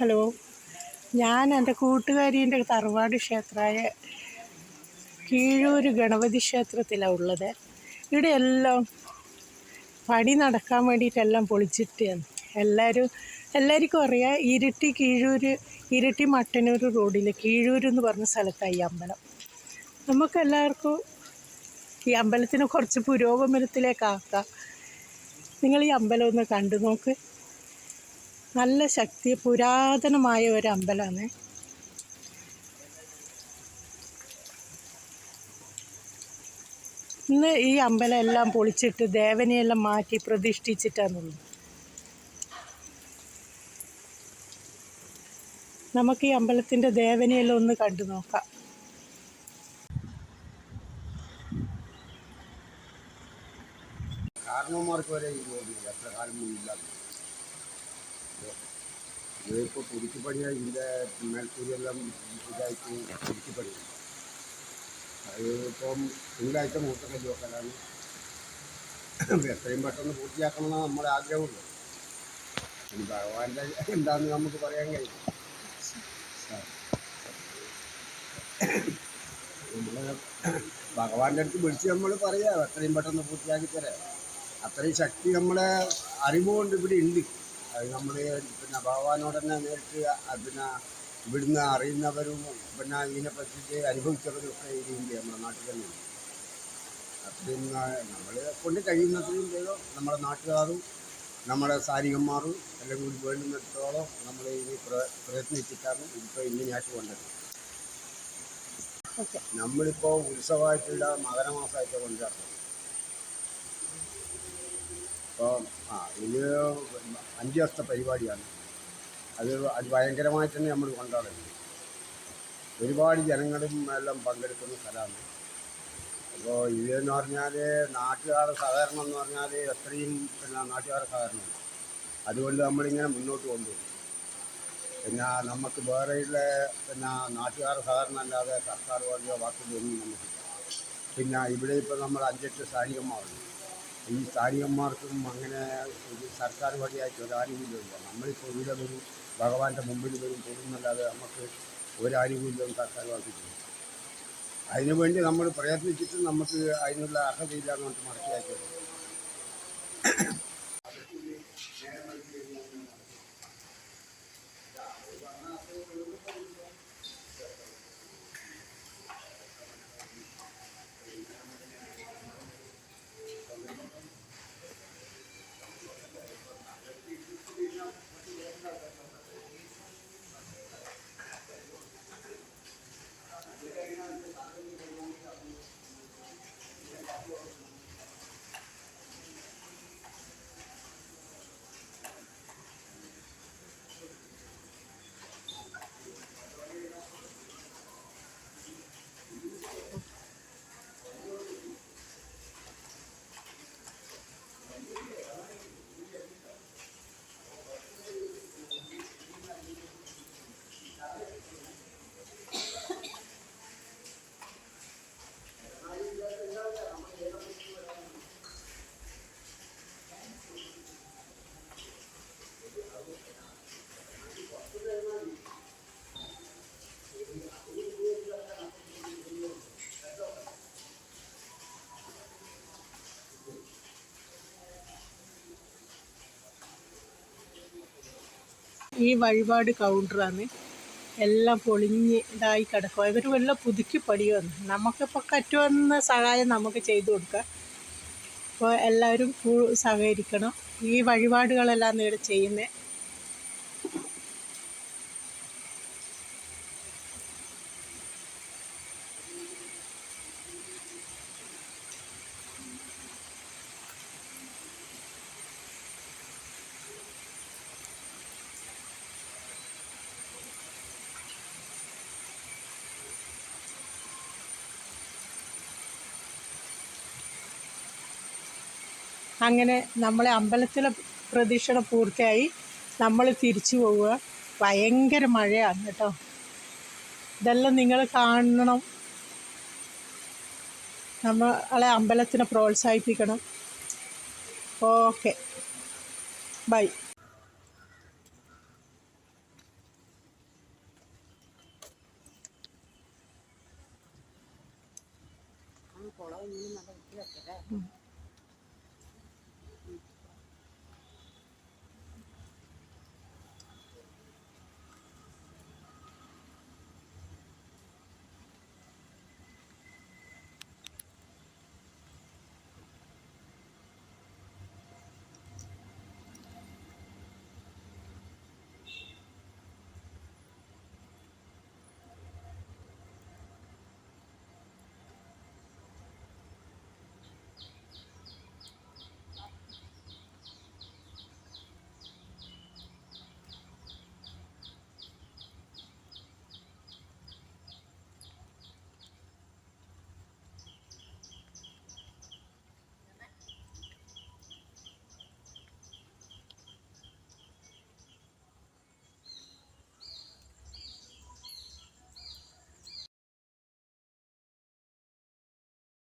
Hello. ഞാൻ എന്റെ കൂട്ടുകാരീന്റെ തറവാട് ക്ഷേത്രമായ കീഴൂർ ഗണപതി ക്ഷേത്രത്തിലാണ് ഉള്ളത്. ഇവിടെ എല്ലാം പണി നടക്കാൻ വേണ്ടിയിട്ടെല്ലാം പൊളിച്ചിട്ടാണ്. എല്ലാവരും എല്ലാവർക്കും അറിയാം ഇരിട്ടി കീഴൂർ ഇരിട്ടി മട്ടന്നൂർ റോഡിൽ കീഴൂർ എന്ന് പറഞ്ഞ സ്ഥലത്താണ് ഈ അമ്പലം. നമുക്കെല്ലാവർക്കും ഈ അമ്പലത്തിന് കുറച്ച് പുരോഗമനത്തിലേക്കാക്കാം. നിങ്ങൾ ഈ അമ്പലം ഒന്ന് കണ്ടു നോക്ക്. നല്ല ശക്തി പുരാതനമായ ഒരു അമ്പലമാണ്. ഇന്ന് ഈ അമ്പലം എല്ലാം പൊളിച്ചിട്ട് ദേവനെയെല്ലാം മാറ്റി പ്രതിഷ്ഠിച്ചിട്ടാണുള്ളത്. നമുക്ക് ഈ അമ്പലത്തിന്റെ ദേവനെയെല്ലാം ഒന്ന് കണ്ടു നോക്കാം. കാരണവന്മാർക്ക് വരെ ഈ ഓർമ്മയില്ല എത്ര കാലമൊന്നും മുന്നില്ലാതെ ഇതിപ്പോൾ പുതുക്കിപ്പണിയായി ഇതിന്റെ മേൽക്കൂരിയെല്ലാം ഇതായിട്ട് പുതുക്കിപ്പണി അത് ഇപ്പം തിങ്കളാഴ്ച മൂത്തക്കല്ല് വെക്കലാണ് എത്രയും പെട്ടെന്ന് പൂർത്തിയാക്കണമെന്നാണ് നമ്മുടെ ആഗ്രഹമുള്ളത്. ഇനി ഭഗവാന്റെ എന്താണെന്ന് നമുക്ക് പറയാൻ കഴിയും. നമ്മൾ ഭഗവാന്റെ അടുത്ത് വിളിച്ച് നമ്മൾ പറയാം എത്രയും പെട്ടെന്ന് പൂർത്തിയാക്കി തരാം. അത്രയും ശക്തി നമ്മളെ അറിവുകൊണ്ട് ഇവിടെ ഉണ്ട്. അത് നമ്മൾ പിന്നെ ഭഗവാനോട് തന്നെ നേരിട്ട് പിന്നെ ഇവിടുന്ന് അറിയുന്നവരും പിന്നെ ഇതിനെ പറ്റിയിട്ട് അനുഭവിച്ചവരും ഒക്കെ ഇതിന്റെ നമ്മുടെ നാട്ടിൽ തന്നെ ഉണ്ട്. അത്രയും നമ്മൾ കൊണ്ട് കഴിയുന്നത്രയും ചെയ്തോ നമ്മുടെ നാട്ടുകാരും നമ്മുടെ സാരികന്മാരും എല്ലാം കൂടി വേണ്ടുന്നിടത്തോളം നമ്മൾ ഇനി പ്ര- പ്രയത്നിച്ചിട്ടാണ് ഇപ്പോൾ ഇങ്ങനെയായിട്ട് കൊണ്ടത്. നമ്മളിപ്പോൾ ഉത്സവമായിട്ടുള്ള മകരമാസമായിട്ട് കൊണ്ടുവരണം അപ്പോൾ ആ ഇത് അഞ്ച് ദിവസത്തെ പരിപാടിയാണ്. അത് അത് ഭയങ്കരമായിട്ട് തന്നെ നമ്മൾ കൊണ്ടാടുന്നത് ഒരുപാട് ജനങ്ങളും എല്ലാം പങ്കെടുക്കുന്ന സ്ഥലമാണ്. അപ്പോൾ ഇതെന്ന് പറഞ്ഞാൽ നാട്ടുകാരുടെ സഹകരണം എന്ന് പറഞ്ഞാൽ എത്രയും പിന്നെ നാട്ടുകാരുടെ സഹകരണമാണ് അതുകൊണ്ട് നമ്മളിങ്ങനെ മുന്നോട്ട് കൊണ്ടുപോകും പിന്നെ നമുക്ക് വേറെയുള്ള പിന്നെ നാട്ടുകാരുടെ സഹകരണം അല്ലാതെ സർക്കാർ വഴിയോ വാക്കുകളൊന്നും നമുക്ക് പിന്നെ ഇവിടെ ഇപ്പോൾ നമ്മൾ അഞ്ചെട്ട് സ്ഥാനികന്മാരുണ്ട് ഈ സ്ഥാനികന്മാർക്കും അങ്ങനെ സർക്കാർ വഴിയായിട്ട് ഒരു ആനുകൂല്യമില്ല നമ്മളിപ്പോൾ ഇവിടെ വരും ഭഗവാന്റെ മുമ്പിൽ വരും പോകുന്നല്ലാതെ നമുക്ക് ഒരു ആനുകൂല്യവും സർക്കാർ വാക്കിയിട്ടില്ല അതിനുവേണ്ടി നമ്മൾ പ്രയത്നിച്ചിട്ട് നമുക്ക് അതിനുള്ള അർഹതയില്ല എന്ന് പറഞ്ഞിട്ട് മടക്കിയാക്കിയത് ഈ വഴിപാട് കൗണ്ടറാണ്. എല്ലാം പൊളിഞ്ഞ് ഇതായി കിടക്കുക ഇവർ വല്ല പുതുക്കി പണിയുന്നു നമുക്കിപ്പോൾ പറ്റുമെന്ന സഹായം നമുക്ക് ചെയ്തു കൊടുക്കാം. അപ്പോൾ എല്ലാവരും സഹകരിക്കണം. ഈ വഴിപാടുകളെല്ലാം ഇവിടെ ചെയ്യുന്നത് അങ്ങനെ നമ്മളെ അമ്പലത്തിലെ പ്രദക്ഷിണ പൂർത്തിയായി നമ്മൾ തിരിച്ചു പോവുക. ഭയങ്കര മഴയാണ് കേട്ടോ. ഇതെല്ലാം നിങ്ങൾ കാണണം. നമ്മളെ അമ്പലത്തിനെ പ്രോത്സാഹിപ്പിക്കണം. ഓക്കെ. ബൈ. കുളം നല്ല